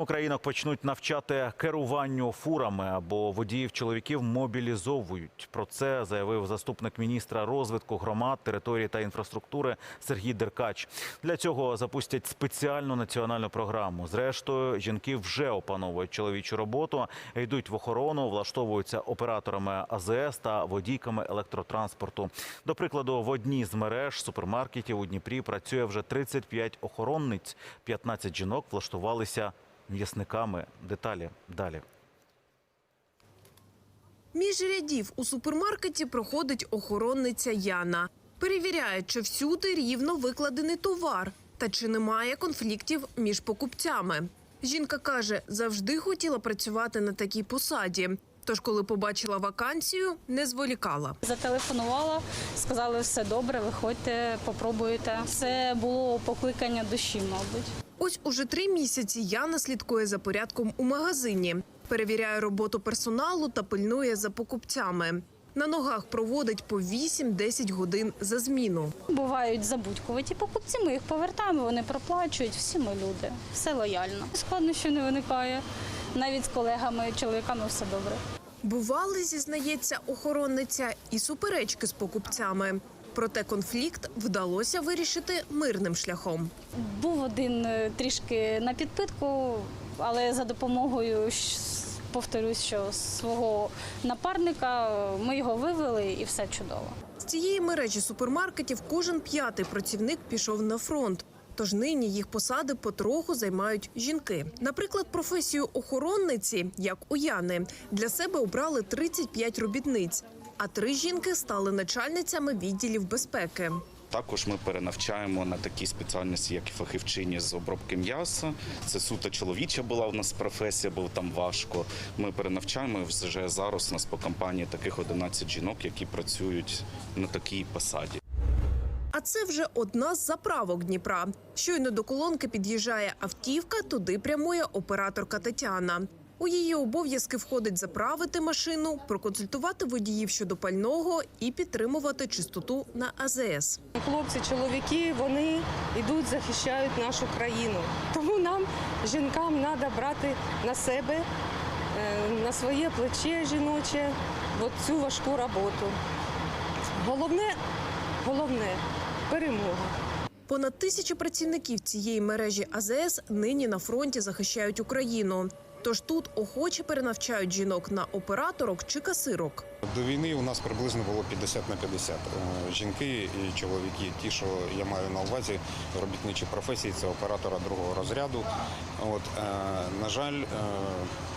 Українок почнуть навчати керуванню фурами або водіїв чоловіків мобілізовують. Про це заявив заступник міністра розвитку громад, території та інфраструктури Сергій Деркач. Для цього запустять спеціальну національну програму. Зрештою, жінки вже опановують чоловічу роботу, йдуть в охорону, влаштовуються операторами АЗС та водійками електротранспорту. До прикладу, в одній з мереж супермаркетів у Дніпрі працює вже 35 охоронниць. 15 жінок влаштувалися м'ясниками. Деталі далі. Між рядів у супермаркеті проходить охоронниця Яна. Перевіряє, чи всюди рівно викладений товар та чи немає конфліктів між покупцями. Жінка каже, завжди хотіла працювати на такій посаді. Тож, коли побачила вакансію, не зволікала. Зателефонувала, сказали, все добре, виходьте, попробуйте. Це було покликання душі, мабуть. Ось уже три місяці Яна слідкує за порядком у магазині, перевіряє роботу персоналу та пильнує за покупцями. На ногах проводить по 8-10 годин за зміну. Бувають забудькуваті покупці, ми їх повертаємо, вони проплачують. Всі ми люди, все лояльно. Складнощів не виникає. Навіть з колегами, чоловіками все добре. Бували, зізнається охоронниця, і суперечки з покупцями. Проте конфлікт вдалося вирішити мирним шляхом. Був один е, трішки на підпитку, але за допомогою повторюсь, що свого напарника ми його вивели і все чудово. З цієї мережі супермаркетів кожен п'ятий працівник пішов на фронт. Тож нині їх посади потроху займають жінки. Наприклад, професію охоронниці, як у Яни, для себе обрали 35 робітниць, а три жінки стали начальницями відділів безпеки. Також ми перенавчаємо на такі спеціальності, як і фахівчині з обробки м'яса. Це суто чоловіча була у нас професія, бо там важко. Ми перенавчаємо вже зараз. У нас по компанії таких 11 жінок, які працюють на такій посаді. А це вже одна з заправок Дніпра. Щойно до колонки під'їжджає автівка, туди прямує операторка Тетяна. У її обов'язки входить заправити машину, проконсультувати водіїв щодо пального і підтримувати чистоту на АЗС. Хлопці, чоловіки, вони йдуть, захищають нашу країну. Тому нам, жінкам, треба брати на себе, е, на своє плече жіноче, цю важку роботу. Головне, головне перемога. Понад тисячі працівників цієї мережі АЗС нині на фронті захищають Україну. Тож тут охоче перенавчають жінок на операторок чи касирок. До війни у нас приблизно було 50 на 50. Е, Жінки і чоловіки, ті, що я маю на увазі, робітничі професії, це оператора другого розряду. От, е, на жаль, е,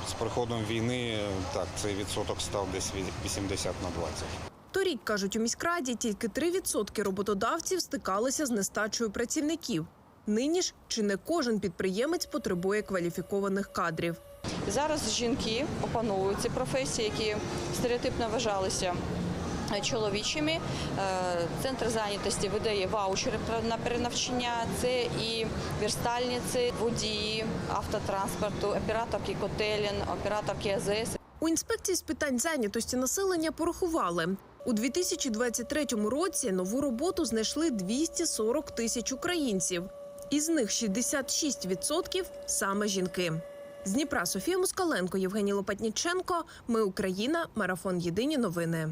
з приходом війни так, цей відсоток став десь від 80 на 20. Торік, кажуть у міськраді, тільки 3% роботодавців стикалися з нестачею працівників. Нині ж чи не кожен підприємець потребує кваліфікованих кадрів. Зараз жінки опановують ці професії, які стереотипно вважалися е, чоловічими. Е, Центр зайнятості видає ваучери на перенавчання. Це і верстальниці, водії автотранспорту, операторки котелін, операторки АЗС. У інспекції з питань зайнятості населення порахували. У 2023 році нову роботу знайшли 240 тисяч українців. Із них 66% – саме жінки. З Дніпра Софія Москаленко, Євгеній Лопатніченко. Ми Україна. Марафон Єдині новини.